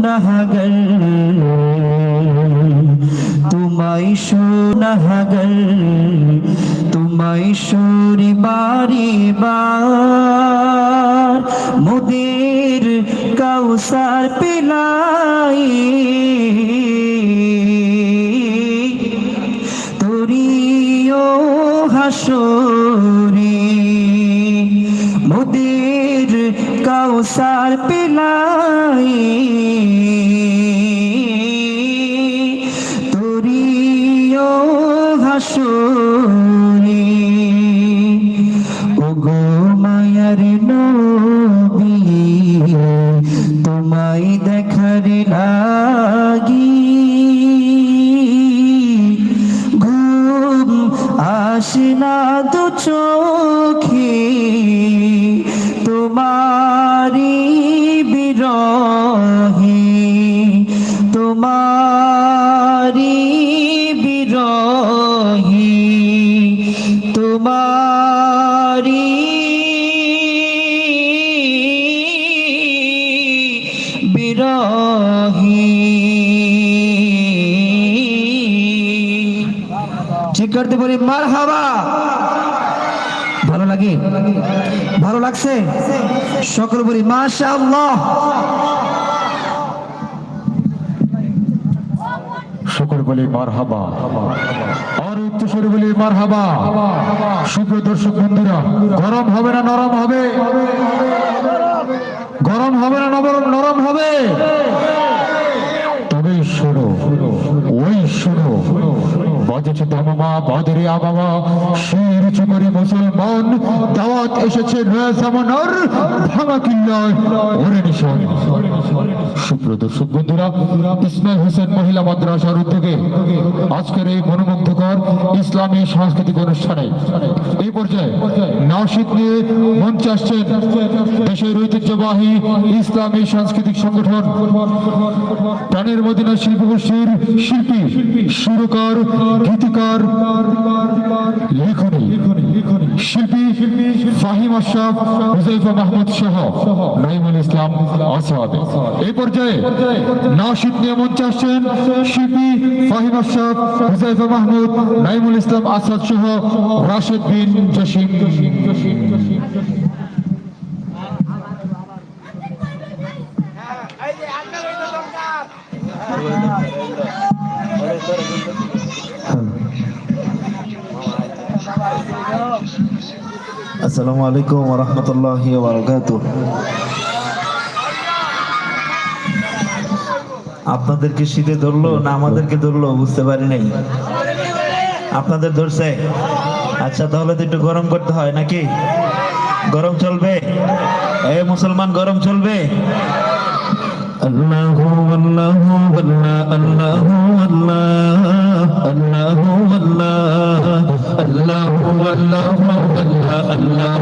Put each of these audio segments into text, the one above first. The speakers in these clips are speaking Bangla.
গুনাহগার তোমায় সোনাহাগর, তোমায় সরি বাড়ি বার। মোদের কাউসার পেলাই। তোরিও হাসরি মোদের কাউসার পেলাই। বিরহে ঠিক করতে বলি মার হাবা ভালো লাগে? ভালো লাগছে? সকল বলি মাশা আল্লাহ সকল বলি মার হাবা আর উচ্চস্বরে বলি মার হাবা সুপ্রিয় দর্শক বন্ধুরা, গরম হবে না নরম হবে? গরম হবে না নরম নরম হবে? বাদরে আবামা, শির মুসলমান, দাওয়াত এসেছে নয়া জামানার ভাঙা কিল্লায়। সুপ্রিয় বন্ধুরা, ইসমাইল হোসেন মহিলা মাদ্রাসার উদ্যোগে আজকের এই মনোমুগ্ধকর ইসলামী সাংস্কৃতিক অনুষ্ঠানে এই পর্যায়ে নাসিদ নিয়ে মঞ্চে আসছেন দেশের ঐতিহ্যবাহী ইসলামী সাংস্কৃতিক সংগঠন। প্রাণের মদিনা শিল্পগোষ্ঠীর শিল্পী সুরকার গীতিকার শিল্পী ফাহিম আশরাফ মাহমুদ সহ নাইমুল ইসলাম আসাদ। এই পর্যায়ে নাসিদ নিয়ে মঞ্চে আসছেন শিল্পী ফাহিম আশরাফ হুজাইফা মাহমুদ, নাইমুল ইসলাম আসাদ সহ রাশেদ বিন জসিম। আসসালামু আলাইকুম রহমতুল্লাহ আপনাদেরকে শীতে ধরলো না আমাদেরকে ধরলো? বুঝতে পারি নাই। আপনাদের ধরছে? আচ্ছা তাহলে তো একটু গরম করতে হয় নাকি? গরম চলবে? এ মুসলমান, গরম চলবে? الله والله والله الله والله الله والله الله والله والله الله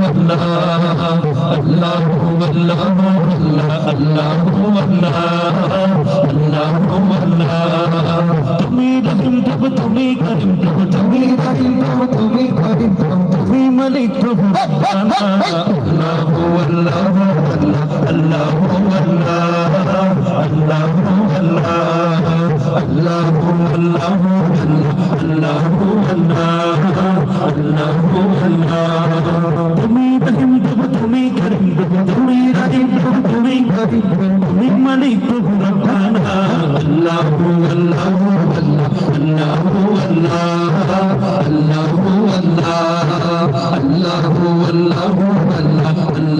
والله الله والله الله والله والله الله والله الله والله তুমি রহিম প্রভু তুমি করিম প্রভু তুমি রহিম প্রভু তুমি করিম প্রভু তুমি মালিক প্রভু আল্লাহ আল্লাহ আল্লাহ আল্লাহ আল্লাহ আল্লাহ তুমি রহিম প্রভু তুমি করিম প্রভু তুমি রহিম প্রভু তুমি করিম প্রভু তুমি মালিক প্রভু রব্বানা আল্লাহ আল্লাহ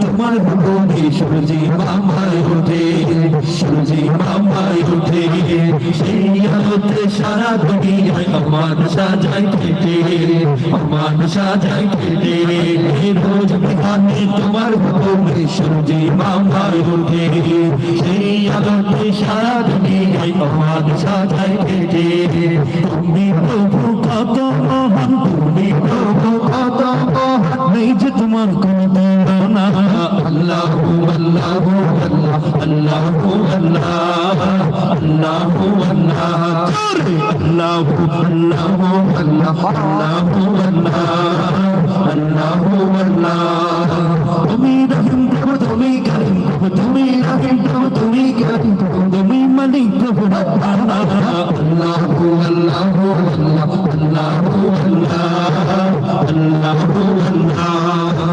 তোমার ভগবানে সূর্যি মামায় উঠে সূর্যি মামায় উঠে সেই আলোতে সারা দুনিয়ায় আমার সাজাই কেটে আমার সাজাই কেটে রোজ বিমানে তোমার ভগবানে সূর্যি মামায় উঠে সেই আলোতে সারা দুনিয়ায় আমার সাজাই কেটে তুমি প্রভু কত মহান, তুমি প্রভু কত মহান। নেই যে তোমার কোন না আল্লাহ আল্লাহ আল্লাহ আল্লাহ আল্লাহ আল্লাহ আল্লাহ আল্লাহ তুমি রহিম প্রভু তুমি করিম প্রভু তুমি রহিম প্রভু তুমি করিম প্রভু তুমি মালিক প্রভু আল্লাহ আল্লাহ আল্লাহ আল্লাহ আল্লাহ আল্লাহ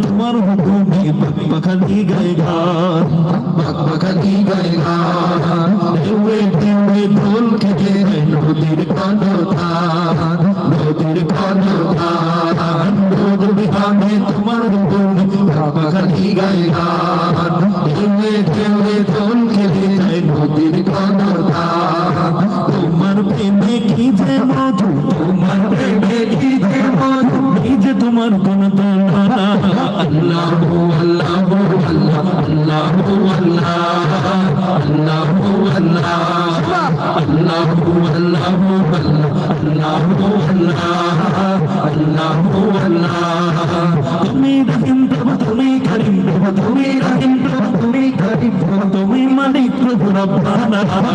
তোমার হুকুমে পাখালি গায়ে গান পাখালি গায়ে গান ঢেউয়ে ঢেউয়ে ঢোল খেতে নদীর নদীর রোদ তোমার হুকুমে গায়ে গান ঢেউয়ে দোল খেলে যায় নদীর কনদান তোমার প্রেমে কি যে মধু তোমার প্রেমে কি যে মধু এই যে তোমার কোন তুলনা আল্লাহ আল্লাহ আল্লাহ আল্লাহ আল্লাহ আল্লাহ আল্লাহ তুমি রহিম প্রভু তুমি করিম প্রভু তুমি রহিম প্রভু তুমি করিম প্রভু তুমি মালিক প্রভু রব্বানা মারহাবা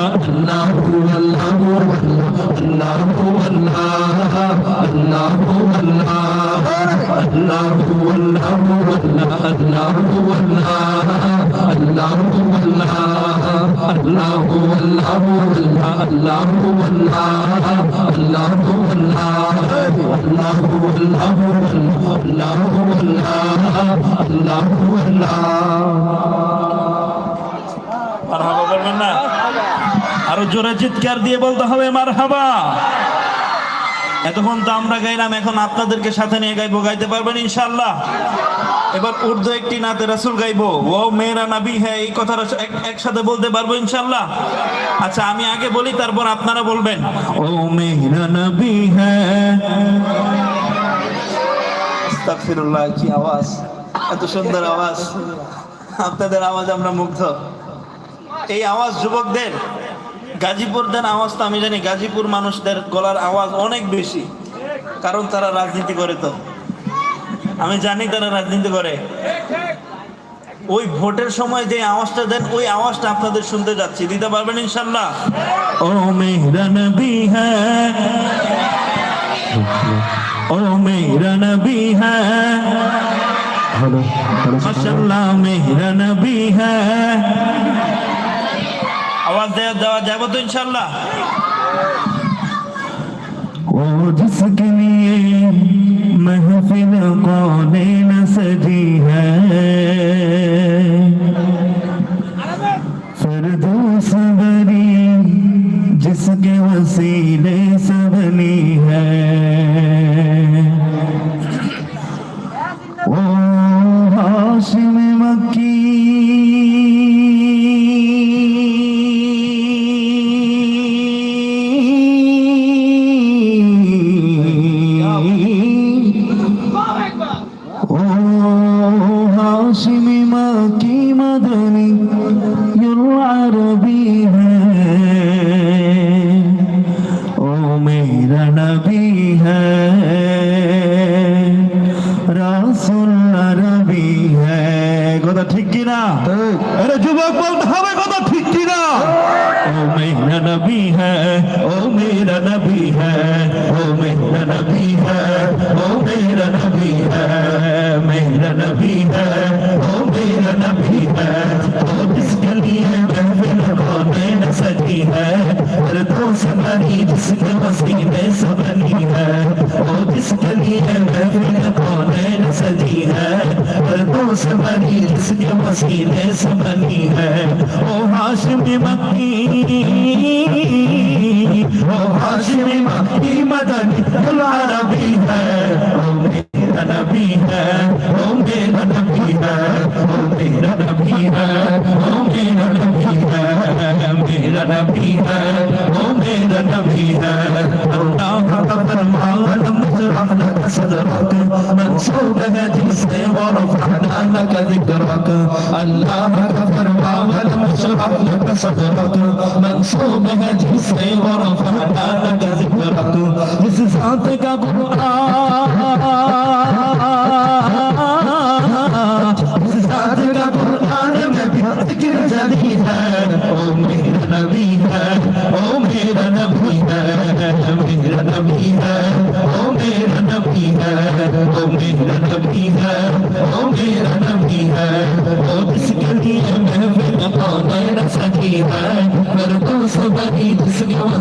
বলবেন না? আরও জোরে চিৎকার দিয়ে বলতে হবে মারহাবা। এতক্ষণ তো আমরা গাইলাম, এখন আপনাদেরকে সাথে নিয়ে গাইবো, গাইতে পারবেন ইনশাল্লাহ এবার উর্দু একটি নাতে রাসুল গাইবো ও মেয়েরা নাবি হ্যাঁ এই কথাটা একসাথে বলতে পারব ইনশাল্লাহ আচ্ছা আমি আগে বলি, তারপর আপনারা বলবেন ও মেয়েরা নবী হ্যাঁ আস্তাগফিরুল্লাহ, কি আওয়াজ? এত সুন্দর আওয়াজ। আপনাদের আওয়াজ আমরা মুগ্ধ। এই আওয়াজ যুবকদের, গাজীপুরদের আওয়াজ তো আমি জানি, গাজীপুর মানুষদের গলার আওয়াজ অনেক বেশি, কারণ তারা রাজনীতি করে তো। আমি জানি তারা রাজনীতি করে। ওই ভোটের সময় যে আওয়াজটা দেন, ওই আওয়াজটা আপনাদের শুনতে যাচ্ছি। দিতে পারবেন ইনশাল্লাহ ও মেহরা নবী ओ मेरा नबी है। हाँ, हाँ, हाँ, मसल्ला मेरा नबी है। आवाज़ दे देवा जब तो इंशाल्लाह। वो जिसके लिए महफिल कोने न सजी है। फिरदौस बरी जिसके वसीले सबनी है। हर दोस्त बनी जिसके वसीले से बनी है ओ हाशिमी मक्की ओ हाशिमी मक्की मदनी कुल अरबी है ओ मेरा नबी है ओ मेरा नबी है ओ मेरा नबी है ओ मेरा नबी है मेरा नबी है वो मेरा नबी है अल्लाह का फरमान मुसलमान का सदरक मंसूब है जिसने वो रफाना का जिक्रक अल्लाह का फरमान मुसलमान का सदरक मंसूब है जिसने वो रफाना का जिक्रक जिस साथ का कुरान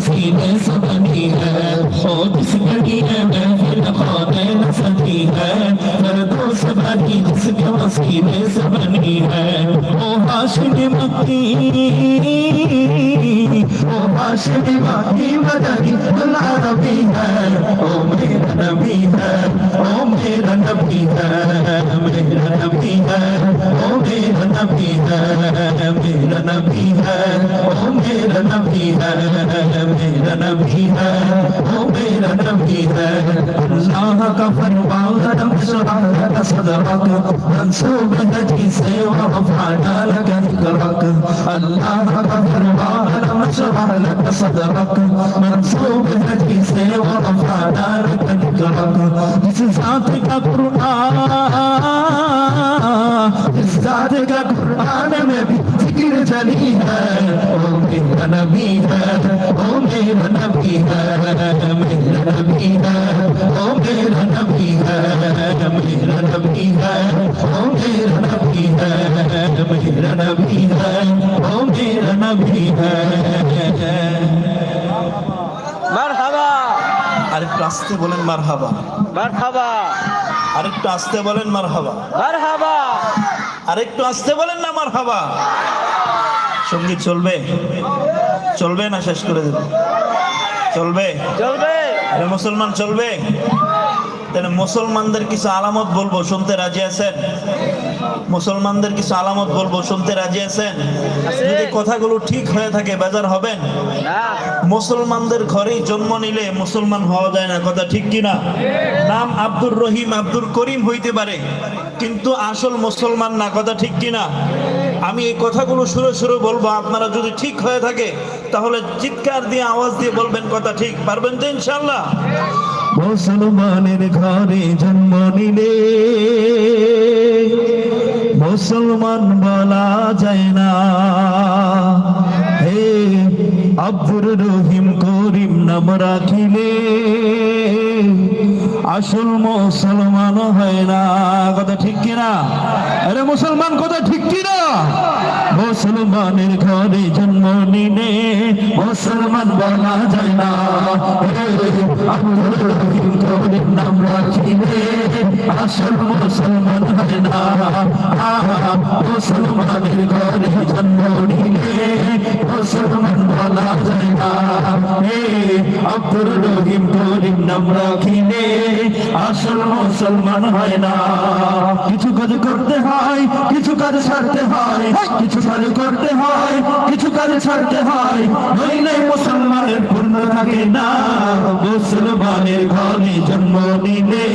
سینے سے بنی ہے خود اس گھڑی ہے محفل خوانے نہ سدی ہے مردوں سے بنی جس کے مسینے سے بنی ہے বাসনে ভক্তি ও বাসনে ভক্তি বদরি দুলা নবী হর ও মেরা নবী হর ও মেরা নবী হর মেরা ও মেরা নবী হর মেরা ও মেরা নবী হর মেরা ও মেরা নবী হর अल्लाह का फरमान कदम सुरा का सदरा का मंसूब की सेवा قدرك الله بروانا شرع لك صدرك منصوب هدي سے ورفعنا لك ذكرك اس ذات کا قرآن اس ذات کا قرآن میں بھی ذکر جلی ہے नबी है ओ मेरा नबी है मेरा नबी है ओ मेरा नबी है मेरा नबी है ओ मेरा नबी है मेरा नबी है ओ मेरा नबी है মারহাবা আরেকটু আস্তে বলেন মার হাবা মারহাবা আরেকটু আস্তে বলেন মার হাবা মারহাবা আরেকটু আস্তে বলেন না মার হাবা সংগীত চলবে? চলবে না শেষ করে দেবে? চলবে? চলবে। আরে মুসলমান চলবে? তাহলে মুসলমানদের কিছু আলামত বলব শুনতে রাজি আছেন? মুসলমানদের কিছু আলামত বলব শুনতে রাজি আছেন? যদি কথাগুলো ঠিক হয়ে থাকে বেজার হবেন? না। মুসলমানদের ঘরেই জন্ম নিলে মুসলমান হওয়া যায় না কথা ঠিক কিনা? নাম আব্দুর রহিম আব্দুল করিম হইতে পারে কিন্তু আসল মুসলমান না কথা ঠিক কিনা? আমি এই কথাগুলো শুরু শুরু বলব, আপনারা যদি ঠিক হয়ে থাকে, তাহলে চিৎকার দিয়ে, আওয়াজ দিয়ে বলবেন কথা ঠিক। পারবেন তো ইনশাল্লাহ মুসলমানের ঘরে জন্ম নিলে, মুসলমান বলা যায় না। হে আব্দুর রহিম করিম নাম রাখিলে, আসল মুসলমান হয় না। কথা ঠিক কিনা? আরে মুসলমান, কথা ঠিক কিনা? মুসলমানের ঘরে জন্ম নিলে মুসলমান বলা যায় না। করিম নাম রাখিলে আসল মুসলমান হয় না মুসলমানের ঘরে জন্ম নিলে আব্দুর রহিম করিম নাম রাখিলে আসল মুসলমান হয় না। কিছু কাজ করতে হয়, কিছু কাজ ছাড়তে হয়, কিছু কাজ করতে হয়, কিছু কাজ ছাড়তে হয়। নইলে মুসলমানের পূর্ণ থাকে না। মুসলমানের ঘরে জন্ম নিলে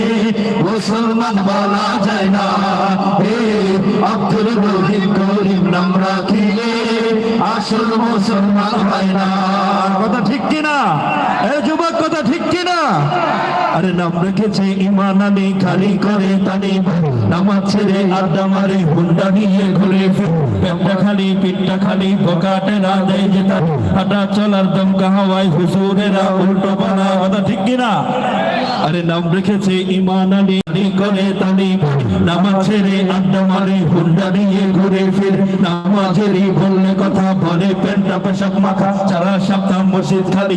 মুসলমান বলা যায় না। হে আব্দুল রহিম করিম নাম রাখিলে আসল মুসলমান হয় না। কথা ঠিক কিনা? এ যুবক, কথা ঠিক কিনা? আরে নাম রেখেছে ইমান আলী খালি করে তানি নামাজ ছেড়ে আড্ডা মারে, হুন্ডা নিয়ে ঘুরে প্যাপটা খালি, পিঠটা খালি পকাটেরা দেয় যে তার। হাঁটা চলার দমকা হাওয়ায় হুজুরেরা উল্টো পানা কথা ঠিক কিনা? আরে নাম রেখেছে ইমান আলী করে ছেড়ে আড্ডা মারে, হুন্ডা নিয়ে ঘুরে ফির। বললে কথা বলে পেন্টা পেশাক মাখা সপ্তাহ মসজিদ খালি।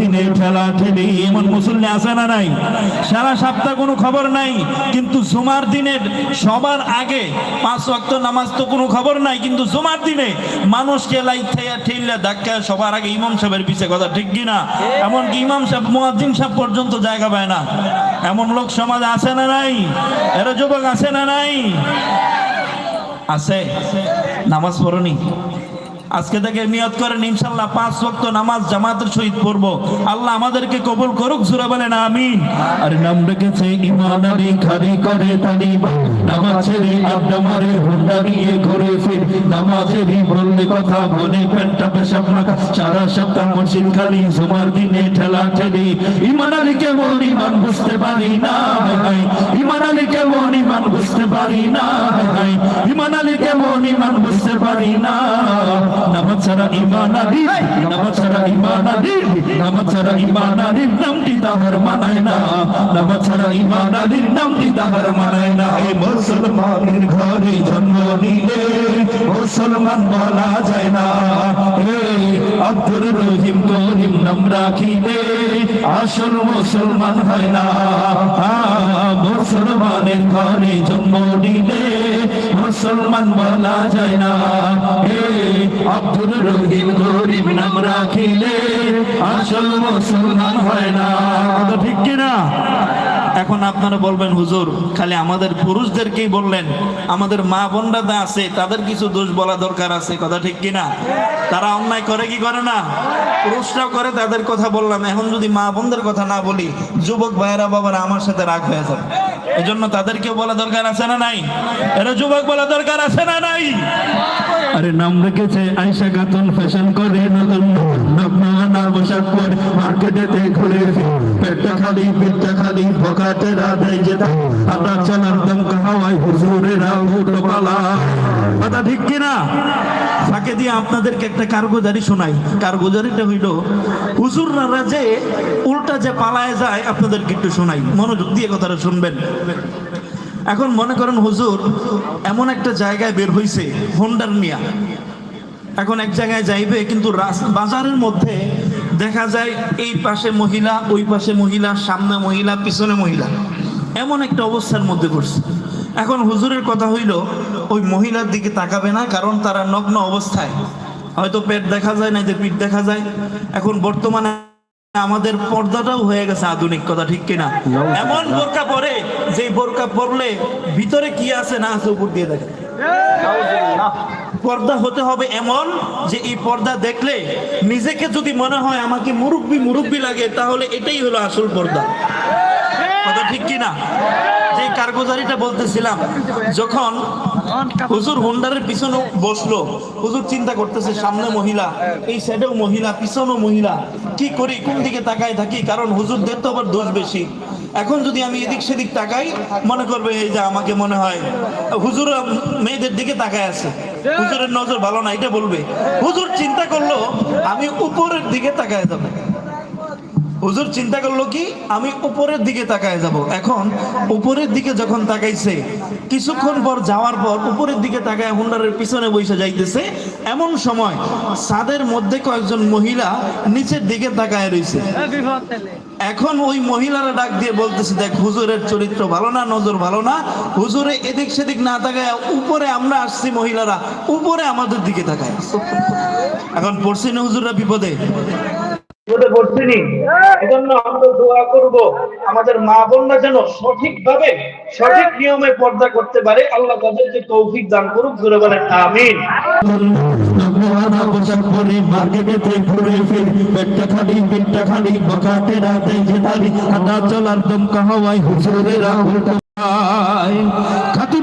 দিনে ঠেলা ঠেলি, এমন মুসল্লি আসে না নাই? সারা সপ্তাহ কোনো খবর নাই, কিন্তু দিনের সবার আগে পাঁচ ওয়াক্ত নামাজ তো কোনো খবর নাই, কিন্তু জুমার দিনে মানুষকে লাই থেয়া ঠেললে ধাক্কা, সবার আগে ইমাম সাহেবের পিছে কথা, ঠিক কি না? এমনকি ইমাম সাহেব, মুয়াজ্জিন সাহেব পর্যন্ত জায়গা পায় না। এমন লোক সমাজ আছে না নাই? এরা যুবক আছে না নাই? আছে। নামাজ পড়নি? আজকে থেকে নিয়ত করেন, ইনশাল্লাহ পাঁচ ওয়াক্ত নামাজ জামাতের সহিত পড়ব। আল্লাহ আমাদেরকে কবুল করুক সুরা বলেন, আমিন। আরে নাম রেখেছে ইমান আলী খালি করে তালি নামাজ ছেড়ে মারে, হুন্ডা নিয়ে ঘুরে ফির। নামাজেরই বললে কথা বলে পেন্টা পেশাব রাখা সারা সপ্তাহ মসজিদ খালি, জুমার দিনে ঠেলা ঠেলি। ইমান আলী কেমন ইমান বুঝতে পারি না ভাই ইমান আলী কেমন ইমান বুঝতে পারি না ভাই ইমান আলী কেমন ইমান বুঝতে পারি না। নামাজ ছাড়া ইমান আদির নামাজ ছাড়া ইমান আদির নামাজ ছাড়া ইমান আদির নামটি তাহার মানায় না। নামাজ ছাড়া ইমান আদির নামটি তাহার মানায় না। এই মুসলমানের ঘরে জন্ম নিলে মুসলমান বলা যায় না। এই আব্দুর রহিম করিম নাম রাখিলে আসল মুসলমান হয় না। আহ, মুসলমানের ঘরে জন্ম নিলে মুসলমান বলা যায় না। হে আব্দুল রহিম, গরিব নাম রাখিলে আসল মুসলমান হয় না। ঠিক কিনা? এখন আপনারা বলবেন, হুজুর, খালি আমাদের পুরুষদেরকেই বললেন। আমাদের মা বোনরা আছে, তাদের কিছু দোষ বলা দরকার আছে, কথা ঠিক কিনা? তারা অন্যায় করে কি করে না? পুরুষরাও করে, তাদের কথা বললাম। এখন যদি মা বোনদের কথা না বলি, যুবক ভাইয়েরা, বাবারা আমার সাথে রাগ হয়ে যাবে। এজন্য তাদেরকেও বলা দরকার আছে না নাই? এরা যুবক বলা দরকার আছে না নাই? আরে নাম রেখেছে আয়সা খাতুন ফ্যাশন করে নতুন, নগ্ন পোশাক পরে মার্কেটেতে ঘুরে পেটটা খালি পেটটা খালি পকেটে রাধাই যেটা আমরা চলার দম হাওয়াই হুজুরেরা উঠো পালা। কথা ঠিক কিনা? ফাঁকে দিয়ে আপনাদেরকে একটা কারগুজারি শোনাই। কারগুজারিটা হইল, হুজুররা যে উল্টা যে পালায় যায়, আপনাদেরকে একটু শোনাই। মনোযোগ দিয়ে কথাটা শুনবেন। এখন মনে করেন হুজুর, এমন একটা জায়গায় বের হইছে, হোন্ডার নিয়া। এখন এক জায়গায় যাইবে, কিন্তু বাজারের মধ্যে দেখা যায় এই পাশে মহিলা, ওই পাশে মহিলা, সামনে মহিলা, পিছনে মহিলা। এমন একটা অবস্থার মধ্যে পড়ছে। এখন হুজুরের কথা হইল, ওই মহিলার দিকে তাকাবে না, কারণ তারা নগ্ন অবস্থায়। হয়তো পেট দেখা যায় না যে পিঠ দেখা যায়। এখন বর্তমানে আমাদের পর্দাটাও হয়ে গেছে আধুনিক কথা, ঠিক কিনা? এমন বোরকা পরে যে বোরকা পরলে ভিতরে কি আছে না আছে উপর দিয়ে দেখে পর্দা হতে হবে এমন যে এই পর্দা দেখলে নিজেকে যদি মনে হয় আমাকে মুরব্বি মুরব্বি লাগে, তাহলে এটাই হলো আসল পর্দা। কথা ঠিক কিনা যে কারগুজারিটা বলতেছিলাম, যখন হুজুর হোন্ডারের পিছনে বসল, হুজুর চিন্তা করতেছে, সামনে মহিলা, এই সাইডেও মহিলা পিছনেও মহিলা, কি করি, কোন দিকে তাকাই থাকি? কারণ হুজুরদের তো আবার দোষ বেশি। এখন যদি আমি এদিক সেদিক তাকাই, মনে করবে এই যে আমাকে মনে হয়, হুজুর মেয়েদের দিকে তাকায় আছে। হুজুরের নজর ভালো না, এটা বলবে। হুজুর চিন্তা করল, আমি উপরের দিকে তাকায় যাব। হুজুর চিন্তা করল কি, আমি উপরের দিকে তাকায় যাব। এখন উপরের দিকে যখন তাকাইছে, কিছুক্ষণ পর যাওয়ার পর উপরের দিকে তাকায় হুন্ডারের পিছনে বসে যাইতেছে। এমন সময় ছাদের মধ্যে কয়েকজন মহিলা নিচের দিকে তাকায় রয়েছে এখন ওই মহিলারা ডাক দিয়ে বলতেছে, দেখ, হুজুরের চরিত্র ভালো না, নজর ভালো না। হুজুরে এদিক সেদিক না তাকায়, উপরে আমরা আসছি মহিলারা, উপরে আমাদের দিকে তাকায়। এখন পড়ছি না হুজুররা বিপদে? বিপদে পড়ছিনি। এজন্য আমরা দোয়া করব, আমাদের মা বোনরা যেন সঠিকভাবে, সঠিক নিয়মে পর্দা করতে পারে। আল্লাহ তাদেরকে তৌফিক দান করুক, জোরে বলেন, আমিন। চলার দম হাওয়াই হুজুরেরা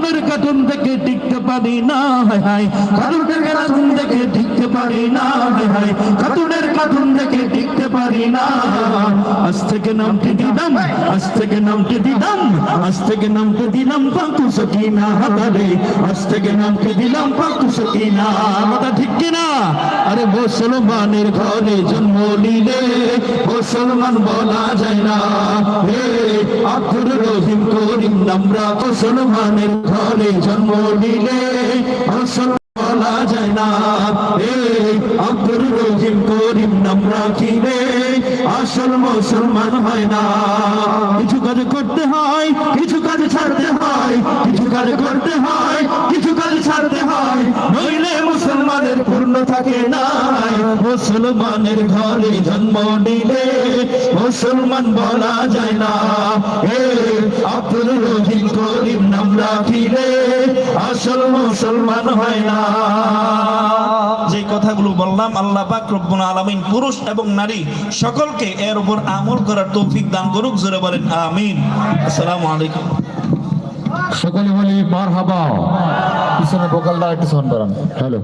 পায়। খাতুনের কাতুন টিকতে পারি না, হায় হায়। খাতুনের কাতুন দেখে টিকতে পারি না, হায় হায়। খাতুনের কাতুন দেখে টিকতে পারি না। আজ থেকে নামটি দিলাম, আজ থেকে নামটি দিলাম, আজ থেকে নামটি দিলাম পাকু সকিনা হাতারে আজ থেকে নামটি দিলাম পাকু সকিনা কথা ঠিক কিনা? আরে মুসলমানের ঘরে জন্ম নিলে মুসলমান বলা যায় না। হে আব্দুর রহিম করিম নামরা মুসলমানের ঘরে জন্ম নিলে মুসলমান বলা যায় না। এই আব্দুল রহিম করিম নাম রাখিলে আসল মুসলমান হয় না। কিছু কাজ করতে হয়, কিছু কাজ ছাড়তে হয়, কিছু কাজ করতে হয়, কিছু কাজ ছাড়তে হয়। নইলে মুসলমানের পূর্ণ থাকে না। মুসলমানের ঘরে জন্ম নিলে মুসলমান বলা যায় না। হে আব্দুল রহিম করিম নাম রাখিলে আসল মুসলমান হয় না। যে কথাগুলো বললাম, আল্লাহ পাক রব্বুল আলামিন পুরুষ এবং নারী সকলকে এর উপর আমল করার তৌফিক দান করুক, জোরে বলেন, আমিন। আসসালামু আলাইকুম। সকলে বলি মার হাবা পিছনে বোকালটা একটু শোন হ্যালো।